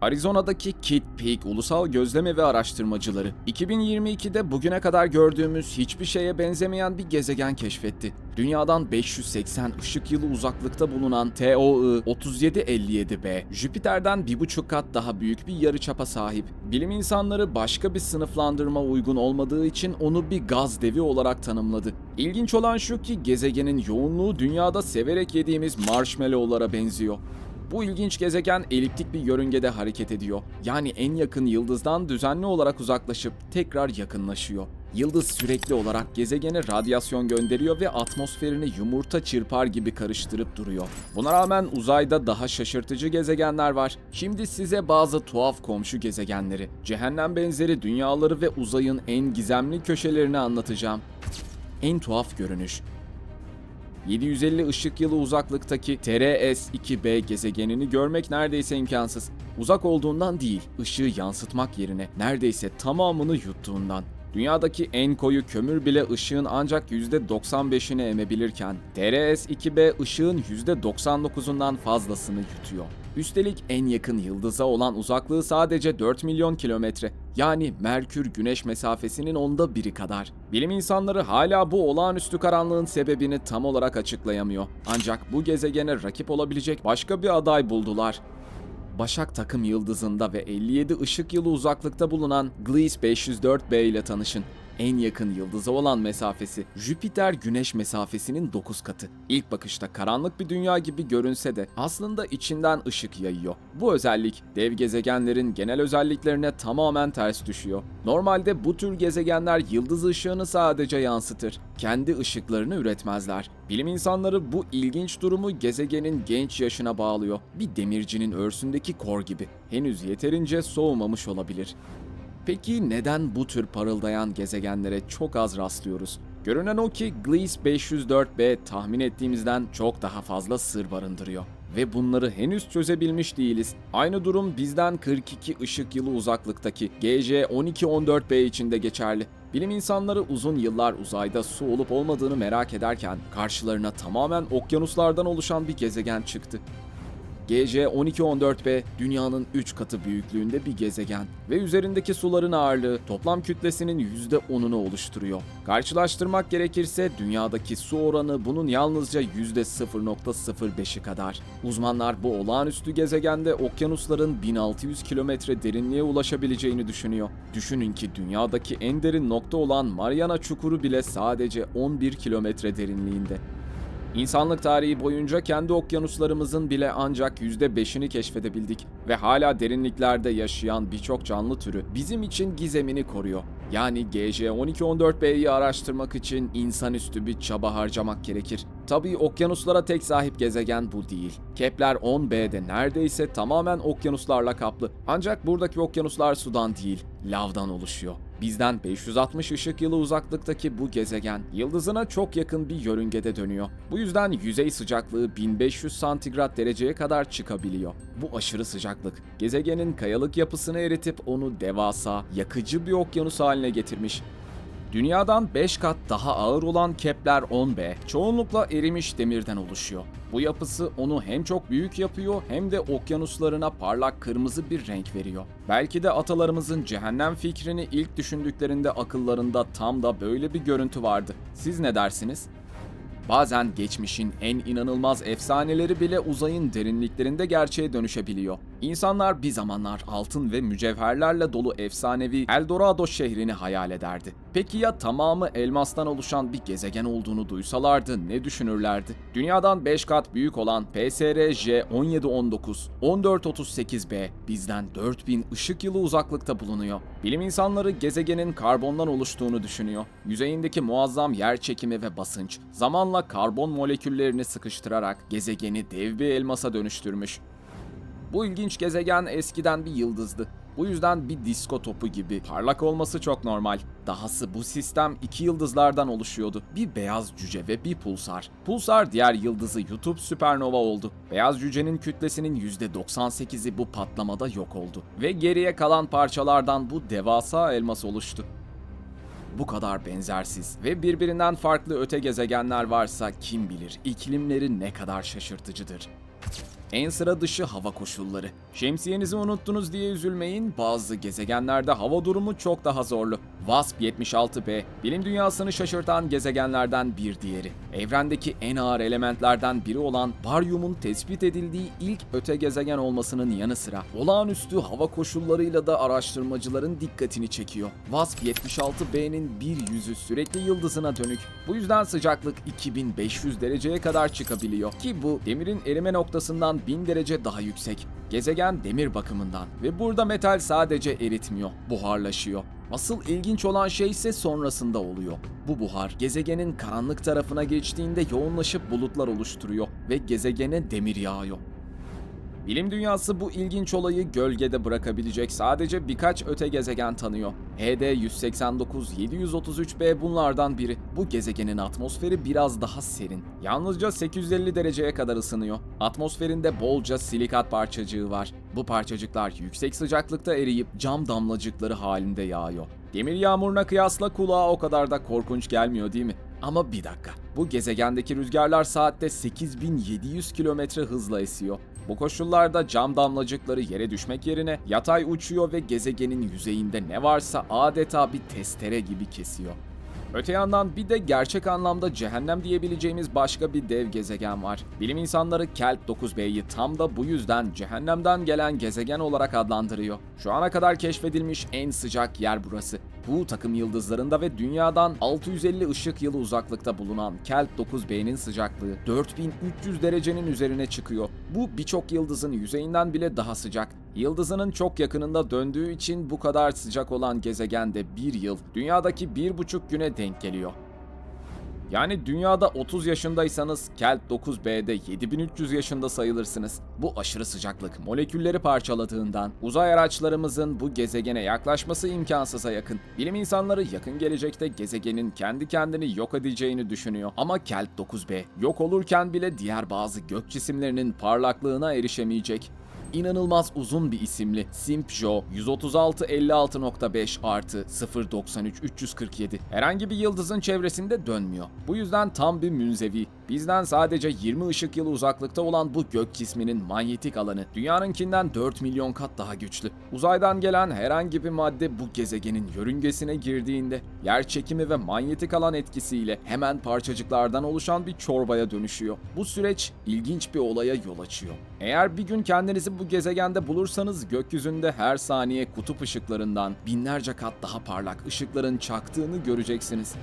Arizona'daki Kitt Peak Ulusal Gözlem Evi araştırmacıları 2022'de bugüne kadar gördüğümüz hiçbir şeye benzemeyen bir gezegen keşfetti. Dünyadan 580 ışık yılı uzaklıkta bulunan TOI 3757b, Jüpiter'den bir buçuk kat daha büyük bir yarıçapa sahip. Bilim insanları başka bir sınıflandırma uygun olmadığı için onu bir gaz devi olarak tanımladı. İlginç olan şu ki gezegenin yoğunluğu dünyada severek yediğimiz marshmallowlara benziyor. Bu ilginç gezegen eliptik bir yörüngede hareket ediyor. Yani en yakın yıldızdan düzenli olarak uzaklaşıp tekrar yakınlaşıyor. Yıldız sürekli olarak gezegene radyasyon gönderiyor ve atmosferini yumurta çırpar gibi karıştırıp duruyor. Buna rağmen uzayda daha şaşırtıcı gezegenler var. Şimdi size bazı tuhaf komşu gezegenleri, cehennem benzeri dünyaları ve uzayın en gizemli köşelerini anlatacağım. En tuhaf görünüş 750 ışık yılı uzaklıktaki TRS-2b gezegenini görmek neredeyse imkansız. Uzak olduğundan değil, ışığı yansıtmak yerine neredeyse tamamını yuttuğundan. Dünyadaki en koyu kömür bile ışığın ancak %95'ini emebilirken TRS-2b ışığın %99'undan fazlasını yutuyor. Üstelik en yakın yıldıza olan uzaklığı sadece 4 milyon kilometre. Yani Merkür-Güneş mesafesinin onda biri kadar. Bilim insanları hala bu olağanüstü karanlığın sebebini tam olarak açıklayamıyor. Ancak bu gezegene rakip olabilecek başka bir aday buldular. Başak takım yıldızında ve 57 ışık yılı uzaklıkta bulunan Gliese 504b ile tanışın. En yakın yıldıza olan mesafesi Jüpiter Güneş mesafesinin 9 katı. İlk bakışta karanlık bir dünya gibi görünse de aslında içinden ışık yayıyor. Bu özellik dev gezegenlerin genel özelliklerine tamamen ters düşüyor. Normalde bu tür gezegenler yıldız ışığını sadece yansıtır. Kendi ışıklarını üretmezler. Bilim insanları bu ilginç durumu gezegenin genç yaşına bağlıyor. Bir demircinin örsündeki kor gibi. Henüz yeterince soğumamış olabilir. Peki neden bu tür parıldayan gezegenlere çok az rastlıyoruz? Görünen o ki Gliese 504b tahmin ettiğimizden çok daha fazla sır barındırıyor. Ve bunları henüz çözebilmiş değiliz. Aynı durum bizden 42 ışık yılı uzaklıktaki GJ 1214b için de geçerli. Bilim insanları uzun yıllar uzayda su olup olmadığını merak ederken karşılarına tamamen okyanuslardan oluşan bir gezegen çıktı. GC 1214b dünyanın 3 katı büyüklüğünde bir gezegen ve üzerindeki suların ağırlığı toplam kütlesinin %10'unu oluşturuyor. Karşılaştırmak gerekirse dünyadaki su oranı bunun yalnızca %0.05'i kadar. Uzmanlar bu olağanüstü gezegende okyanusların 1600 kilometre derinliğe ulaşabileceğini düşünüyor. Düşünün ki dünyadaki en derin nokta olan Mariana Çukuru bile sadece 11 kilometre derinliğinde. İnsanlık tarihi boyunca kendi okyanuslarımızın bile ancak %5'ini keşfedebildik ve hala derinliklerde yaşayan birçok canlı türü bizim için gizemini koruyor. Yani GJ1214b'yi araştırmak için insanüstü bir çaba harcamak gerekir. Tabii okyanuslara tek sahip gezegen bu değil. Kepler 10b'de neredeyse tamamen okyanuslarla kaplı. Ancak buradaki okyanuslar sudan değil, lavdan oluşuyor. Bizden 560 ışık yılı uzaklıktaki bu gezegen yıldızına çok yakın bir yörüngede dönüyor. Bu yüzden yüzey sıcaklığı 1500 santigrat dereceye kadar çıkabiliyor. Bu aşırı sıcaklık gezegenin kayalık yapısını eritip onu devasa, yakıcı bir okyanus haline getirmiş. Dünyadan 5 kat daha ağır olan Kepler 10b çoğunlukla erimiş demirden oluşuyor. Bu yapısı onu hem çok büyük yapıyor hem de okyanuslarına parlak kırmızı bir renk veriyor. Belki de atalarımızın cehennem fikrini ilk düşündüklerinde akıllarında tam da böyle bir görüntü vardı. Siz ne dersiniz? Bazen geçmişin en inanılmaz efsaneleri bile uzayın derinliklerinde gerçeğe dönüşebiliyor. İnsanlar bir zamanlar altın ve mücevherlerle dolu efsanevi Eldorado şehrini hayal ederdi. Peki ya tamamı elmastan oluşan bir gezegen olduğunu duysalardı ne düşünürlerdi? Dünyadan 5 kat büyük olan PSRJ 1719 1438b bizden 4000 ışık yılı uzaklıkta bulunuyor. Bilim insanları gezegenin karbondan oluştuğunu düşünüyor. Yüzeyindeki muazzam yer çekimi ve basınç zamanla karbon moleküllerini sıkıştırarak gezegeni dev bir elmasa dönüştürmüş. Bu ilginç gezegen eskiden bir yıldızdı. Bu yüzden bir disko topu gibi parlak olması çok normal. Dahası bu sistem iki yıldızlardan oluşuyordu. Bir beyaz cüce ve bir pulsar. Pulsar diğer yıldızı yutup süpernova oldu. Beyaz cücenin kütlesinin %98'i bu patlamada yok oldu. Ve geriye kalan parçalardan bu devasa elmas oluştu. Bu kadar benzersiz ve birbirinden farklı öte gezegenler varsa kim bilir iklimleri ne kadar şaşırtıcıdır. En sıra dışı hava koşulları. Şemsiyenizi unuttunuz diye üzülmeyin. Bazı gezegenlerde hava durumu çok daha zorlu. WASP 76b, bilim dünyasını şaşırtan gezegenlerden bir diğeri. Evrendeki en ağır elementlerden biri olan baryumun tespit edildiği ilk öte gezegen olmasının yanı sıra olağanüstü hava koşullarıyla da araştırmacıların dikkatini çekiyor. WASP 76b'nin bir yüzü sürekli yıldızına dönük. Bu yüzden sıcaklık 2500 dereceye kadar çıkabiliyor ki bu demirin erime noktasından 1000 derece daha yüksek. Gezegen demir bakımından ve burada metal sadece eritmiyor, buharlaşıyor. Asıl ilginç olan şey ise sonrasında oluyor. Bu buhar gezegenin karanlık tarafına geçtiğinde yoğunlaşıp bulutlar oluşturuyor ve gezegene demir yağıyor. Bilim dünyası bu ilginç olayı gölgede bırakabilecek sadece birkaç öte gezegen tanıyor. HD 189 733b bunlardan biri. Bu gezegenin atmosferi biraz daha serin. Yalnızca 850 dereceye kadar ısınıyor. Atmosferinde bolca silikat parçacığı var. Bu parçacıklar yüksek sıcaklıkta eriyip cam damlacıkları halinde yağıyor. Demir yağmuruna kıyasla kulağa o kadar da korkunç gelmiyor değil mi? Ama bir dakika. Bu gezegendeki rüzgarlar saatte 8700 kilometre hızla esiyor. Bu koşullarda cam damlacıkları yere düşmek yerine yatay uçuyor ve gezegenin yüzeyinde ne varsa adeta bir testere gibi kesiyor. Öte yandan bir de gerçek anlamda cehennem diyebileceğimiz başka bir dev gezegen var. Bilim insanları Kelp 9b'yi tam da bu yüzden cehennemden gelen gezegen olarak adlandırıyor. Şu ana kadar keşfedilmiş en sıcak yer burası. Bu takım yıldızlarında ve dünyadan 650 ışık yılı uzaklıkta bulunan Kelp 9b'nin sıcaklığı 4300 derecenin üzerine çıkıyor. Bu birçok yıldızın yüzeyinden bile daha sıcak. Yıldızının çok yakınında döndüğü için bu kadar sıcak olan gezegende bir yıl dünyadaki bir buçuk güne denk geliyor. Yani dünyada 30 yaşındaysanız Kelp 9b'de 7300 yaşında sayılırsınız. Bu aşırı sıcaklık molekülleri parçaladığından uzay araçlarımızın bu gezegene yaklaşması imkansıza yakın. Bilim insanları yakın gelecekte gezegenin kendi kendini yok edeceğini düşünüyor. Ama Kelp 9b yok olurken bile diğer bazı gök cisimlerinin parlaklığına erişemeyecek. İnanılmaz uzun bir isimli Simpjo 13656.5 artı 093 347 herhangi bir yıldızın çevresinde dönmüyor. Bu yüzden tam bir münzevi. Bizden sadece 20 ışık yılı uzaklıkta olan bu gök cisminin manyetik alanı dünyanınkinden 4 milyon kat daha güçlü. Uzaydan gelen herhangi bir madde bu gezegenin yörüngesine girdiğinde yer çekimi ve manyetik alan etkisiyle hemen parçacıklardan oluşan bir çorbaya dönüşüyor. Bu süreç ilginç bir olaya yol açıyor. Eğer bir gün kendinizi bu gezegende bulursanız gökyüzünde her saniye kutup ışıklarından binlerce kat daha parlak ışıkların çaktığını göreceksiniz.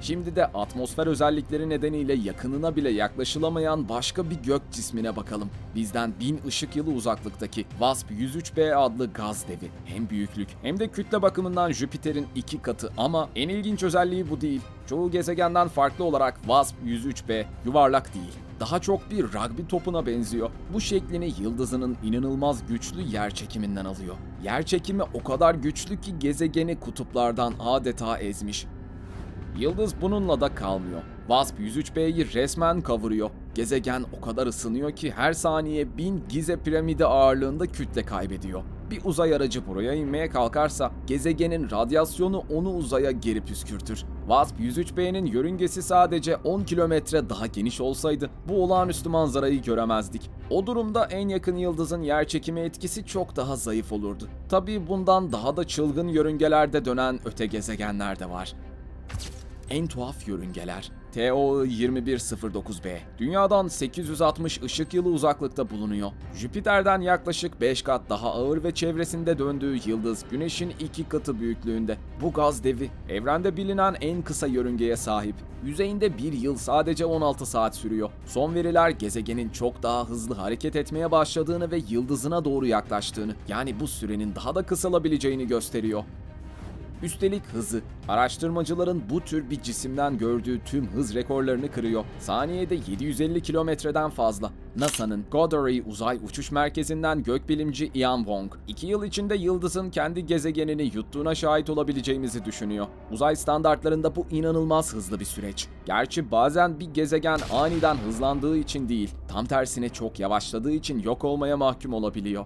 Şimdi de atmosfer özellikleri nedeniyle yakınına bile yaklaşılamayan başka bir gök cismine bakalım. Bizden 1000 ışık yılı uzaklıktaki WASP 103b adlı gaz devi. Hem büyüklük hem de kütle bakımından Jüpiter'in iki katı ama en ilginç özelliği bu değil. Çoğu gezegenden farklı olarak WASP 103b yuvarlak değil. Daha çok bir rugby topuna benziyor. Bu şeklini yıldızının inanılmaz güçlü yer çekiminden alıyor. Yer çekimi o kadar güçlü ki gezegeni kutuplardan adeta ezmiş. Yıldız bununla da kalmıyor. WASP 103b'yi resmen kavuruyor. Gezegen o kadar ısınıyor ki her saniye 1000 Gize piramidi ağırlığında kütle kaybediyor. Bir uzay aracı buraya inmeye kalkarsa gezegenin radyasyonu onu uzaya geri püskürtür. WASP 103b'nin yörüngesi sadece 10 kilometre daha geniş olsaydı bu olağanüstü manzarayı göremezdik. O durumda en yakın yıldızın yerçekimi etkisi çok daha zayıf olurdu. Tabii bundan daha da çılgın yörüngelerde dönen öte gezegenler de var en tuhaf yörüngeler. TO 2109b. Dünyadan 860 ışık yılı uzaklıkta bulunuyor. Jüpiter'den yaklaşık 5 kat daha ağır ve çevresinde döndüğü yıldız Güneş'in iki katı büyüklüğünde. Bu gaz devi evrende bilinen en kısa yörüngeye sahip. Yüzeyinde bir yıl sadece 16 saat sürüyor. Son veriler gezegenin çok daha hızlı hareket etmeye başladığını ve yıldızına doğru yaklaştığını, yani bu sürenin daha da kısalabileceğini gösteriyor. Üstelik hızı, araştırmacıların bu tür bir cisimden gördüğü tüm hız rekorlarını kırıyor. Saniyede 750 kilometreden fazla. NASA'nın Goddard Uzay Uçuş Merkezi'nden gökbilimci Ian Wong, 2 yıl içinde yıldızın kendi gezegenini yuttuğuna şahit olabileceğimizi düşünüyor. Uzay standartlarında bu inanılmaz hızlı bir süreç. Gerçi bazen bir gezegen aniden hızlandığı için değil, tam tersine çok yavaşladığı için yok olmaya mahkum olabiliyor.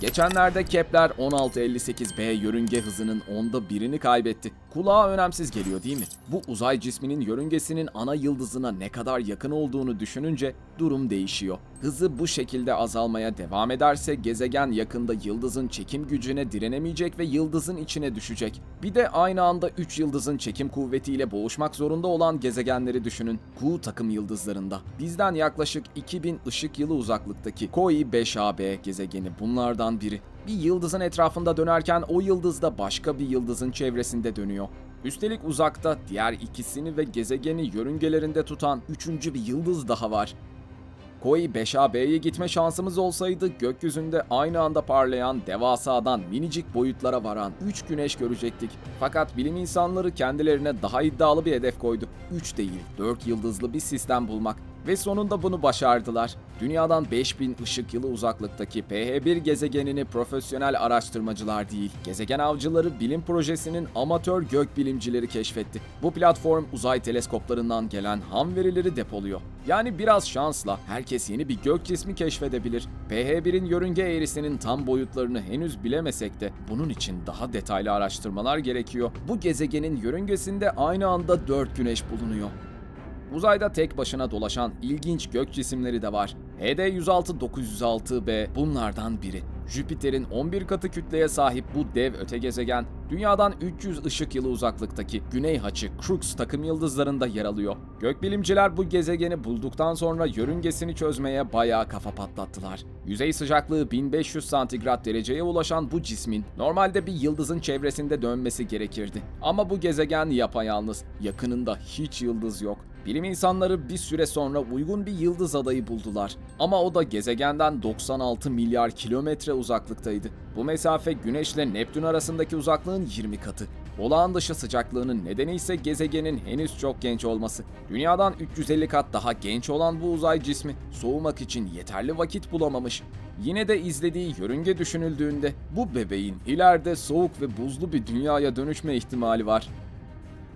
Geçenlerde Kepler 1658b yörünge hızının onda birini kaybetti. Kulağa önemsiz geliyor değil mi? Bu uzay cisminin yörüngesinin ana yıldızına ne kadar yakın olduğunu düşününce durum değişiyor. Hızı bu şekilde azalmaya devam ederse gezegen yakında yıldızın çekim gücüne direnemeyecek ve yıldızın içine düşecek. Bir de aynı anda 3 yıldızın çekim kuvvetiyle boğuşmak zorunda olan gezegenleri düşünün. Ku takım yıldızlarında. Bizden yaklaşık 2000 ışık yılı uzaklıktaki Koi 5AB gezegeni bunlardan biri. Bir yıldızın etrafında dönerken o yıldız da başka bir yıldızın çevresinde dönüyor. Üstelik uzakta diğer ikisini ve gezegeni yörüngelerinde tutan üçüncü bir yıldız daha var. Koi 5AB'ye gitme şansımız olsaydı gökyüzünde aynı anda parlayan devasadan minicik boyutlara varan 3 güneş görecektik. Fakat bilim insanları kendilerine daha iddialı bir hedef koydu. 3 değil 4 yıldızlı bir sistem bulmak. Ve sonunda bunu başardılar. Dünyadan 5000 ışık yılı uzaklıktaki PH1 gezegenini profesyonel araştırmacılar değil, gezegen avcıları bilim projesinin amatör gökbilimcileri keşfetti. Bu platform uzay teleskoplarından gelen ham verileri depoluyor. Yani biraz şansla herkes yeni bir gök cismi keşfedebilir. PH1'in yörünge eğrisinin tam boyutlarını henüz bilemesek de bunun için daha detaylı araştırmalar gerekiyor. Bu gezegenin yörüngesinde aynı anda 4 güneş bulunuyor. Uzayda tek başına dolaşan ilginç gök cisimleri de var. HD 106-906b bunlardan biri. Jüpiter'in 11 katı kütleye sahip bu dev öte gezegen, Dünya'dan 300 ışık yılı uzaklıktaki Güney Haçı Crux takım yıldızlarında yer alıyor. Gökbilimciler bu gezegeni bulduktan sonra yörüngesini çözmeye bayağı kafa patlattılar. Yüzey sıcaklığı 1500 santigrat dereceye ulaşan bu cismin normalde bir yıldızın çevresinde dönmesi gerekirdi. Ama bu gezegen yapayalnız, yakınında hiç yıldız yok. Bilim insanları bir süre sonra uygun bir yıldız adayı buldular. Ama o da gezegenden 96 milyar kilometre uzaklıktaydı. Bu mesafe Güneş ile Neptün arasındaki uzaklığın 20 katı. Olağan dışı sıcaklığının nedeni ise gezegenin henüz çok genç olması. Dünyadan 350 kat daha genç olan bu uzay cismi soğumak için yeterli vakit bulamamış. Yine de izlediği yörünge düşünüldüğünde bu bebeğin ileride soğuk ve buzlu bir dünyaya dönüşme ihtimali var.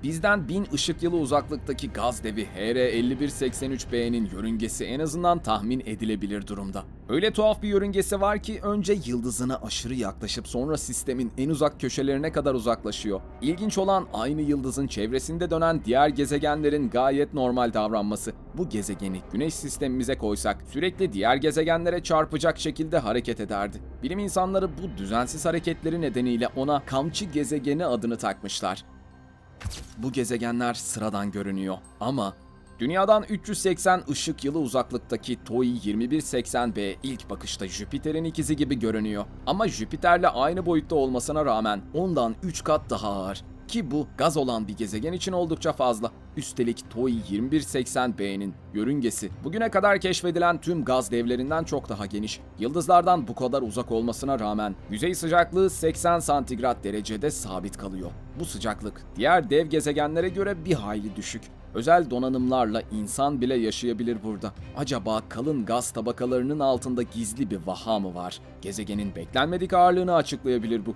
Bizden 1000 ışık yılı uzaklıktaki gaz devi HR5183b'nin yörüngesi en azından tahmin edilebilir durumda. Öyle tuhaf bir yörüngesi var ki önce yıldızına aşırı yaklaşıp sonra sistemin en uzak köşelerine kadar uzaklaşıyor. İlginç olan aynı yıldızın çevresinde dönen diğer gezegenlerin gayet normal davranması. Bu gezegeni güneş sistemimize koysak sürekli diğer gezegenlere çarpacak şekilde hareket ederdi. Bilim insanları bu düzensiz hareketleri nedeniyle ona kamçı gezegeni adını takmışlar. Bu gezegenler sıradan görünüyor ama Dünyadan 380 ışık yılı uzaklıktaki TOI 2180b ilk bakışta Jüpiter'in ikizi gibi görünüyor. Ama Jüpiter'le aynı boyutta olmasına rağmen ondan 3 kat daha ağır. Ki bu gaz olan bir gezegen için oldukça fazla. Üstelik TOI 2180b'nin yörüngesi bugüne kadar keşfedilen tüm gaz devlerinden çok daha geniş. Yıldızlardan bu kadar uzak olmasına rağmen yüzey sıcaklığı 80 santigrat derecede sabit kalıyor. Bu sıcaklık diğer dev gezegenlere göre bir hayli düşük. Özel donanımlarla insan bile yaşayabilir burada. Acaba kalın gaz tabakalarının altında gizli bir vaha mı var? Gezegenin beklenmedik ağırlığını açıklayabilir bu.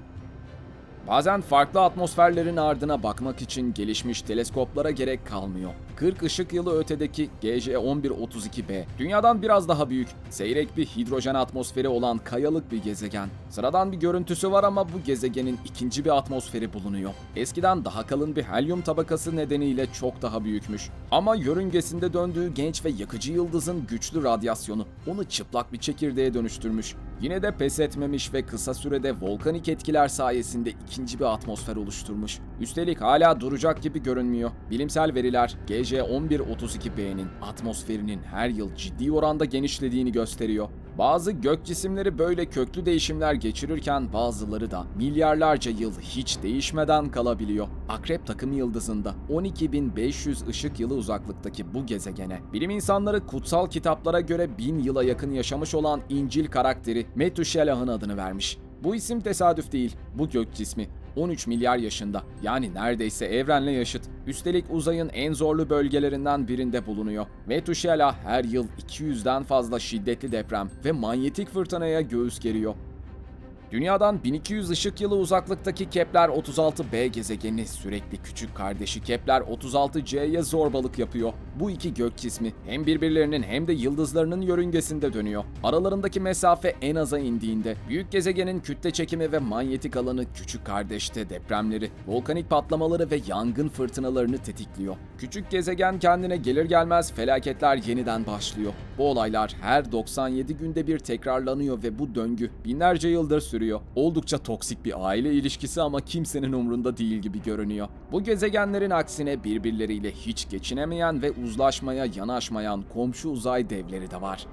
Bazen farklı atmosferlerin ardına bakmak için gelişmiş teleskoplara gerek kalmıyor. 40 ışık yılı ötedeki GJ1132b dünyadan biraz daha büyük, seyrek bir hidrojen atmosferi olan kayalık bir gezegen. Sıradan bir görüntüsü var ama bu gezegenin ikinci bir atmosferi bulunuyor. Eskiden daha kalın bir helyum tabakası nedeniyle çok daha büyükmüş. Ama yörüngesinde döndüğü genç ve yakıcı yıldızın güçlü radyasyonu onu çıplak bir çekirdeğe dönüştürmüş. Yine de pes etmemiş ve kısa sürede volkanik etkiler sayesinde ikinci bir atmosfer oluşturmuş. Üstelik hala duracak gibi görünmüyor. Bilimsel veriler GJ1132b'nin atmosferinin her yıl ciddi oranda genişlediğini gösteriyor. Bazı gök cisimleri böyle köklü değişimler geçirirken bazıları da milyarlarca yıl hiç değişmeden kalabiliyor. Akrep takım yıldızında 12.500 ışık yılı uzaklıktaki bu gezegene bilim insanları kutsal kitaplara göre bin yıla yakın yaşamış olan İncil karakteri Metuşelah'ın adını vermiş. Bu isim tesadüf değil. Bu gök cismi 13 milyar yaşında yani neredeyse evrenle yaşıt. Üstelik uzayın en zorlu bölgelerinden birinde bulunuyor. Metuşela her yıl 200'den fazla şiddetli deprem ve manyetik fırtınaya göğüs geriyor. Dünyadan 1200 ışık yılı uzaklıktaki Kepler 36b gezegeni sürekli küçük kardeşi Kepler 36c'ye zorbalık yapıyor. Bu iki gök cismi hem birbirlerinin hem de yıldızlarının yörüngesinde dönüyor. Aralarındaki mesafe en aza indiğinde büyük gezegenin kütle çekimi ve manyetik alanı küçük kardeşte depremleri, volkanik patlamaları ve yangın fırtınalarını tetikliyor. Küçük gezegen kendine gelir gelmez felaketler yeniden başlıyor. Bu olaylar her 97 günde bir tekrarlanıyor ve bu döngü binlerce yıldır sürüyor. Oldukça toksik bir aile ilişkisi ama kimsenin umrunda değil gibi görünüyor. Bu gezegenlerin aksine birbirleriyle hiç geçinemeyen ve uzlaşmaya yanaşmayan komşu uzay devleri de var.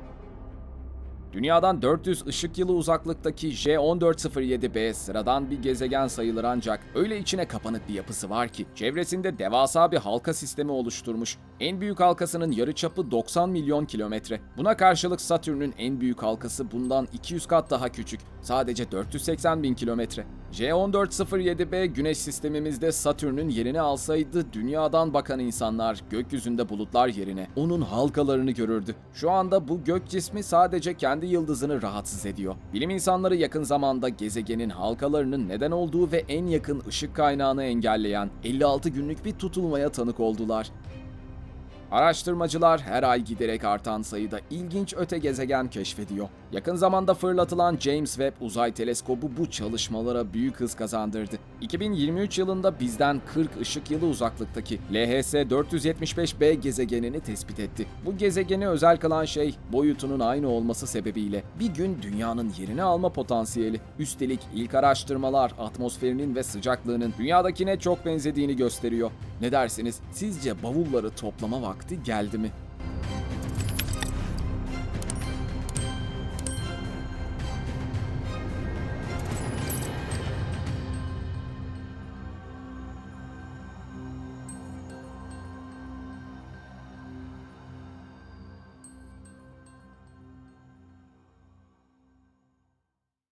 Dünyadan 400 ışık yılı uzaklıktaki J1407b sıradan bir gezegen sayılır ancak öyle içine kapanık bir yapısı var ki çevresinde devasa bir halka sistemi oluşturmuş. En büyük halkasının yarıçapı 90 milyon kilometre. Buna karşılık Satürn'ün en büyük halkası bundan 200 kat daha küçük. Sadece 480 bin kilometre. J1407b güneş sistemimizde Satürn'ün yerini alsaydı dünyadan bakan insanlar gökyüzünde bulutlar yerine onun halkalarını görürdü. Şu anda bu gök cismi sadece kendi yıldızını rahatsız ediyor. Bilim insanları yakın zamanda gezegenin halkalarının neden olduğu ve en yakın ışık kaynağını engelleyen 56 günlük bir tutulmaya tanık oldular. Araştırmacılar her ay giderek artan sayıda ilginç öte gezegen keşfediyor. Yakın zamanda fırlatılan James Webb Uzay Teleskobu bu çalışmalara büyük hız kazandırdı. 2023 yılında bizden 40 ışık yılı uzaklıktaki LHS 475b gezegenini tespit etti. Bu gezegeni özel kılan şey boyutunun aynı olması sebebiyle bir gün dünyanın yerini alma potansiyeli. Üstelik ilk araştırmalar atmosferinin ve sıcaklığının dünyadakine çok benzediğini gösteriyor. Ne dersiniz? Sizce bavulları toplama vakti geldi mi?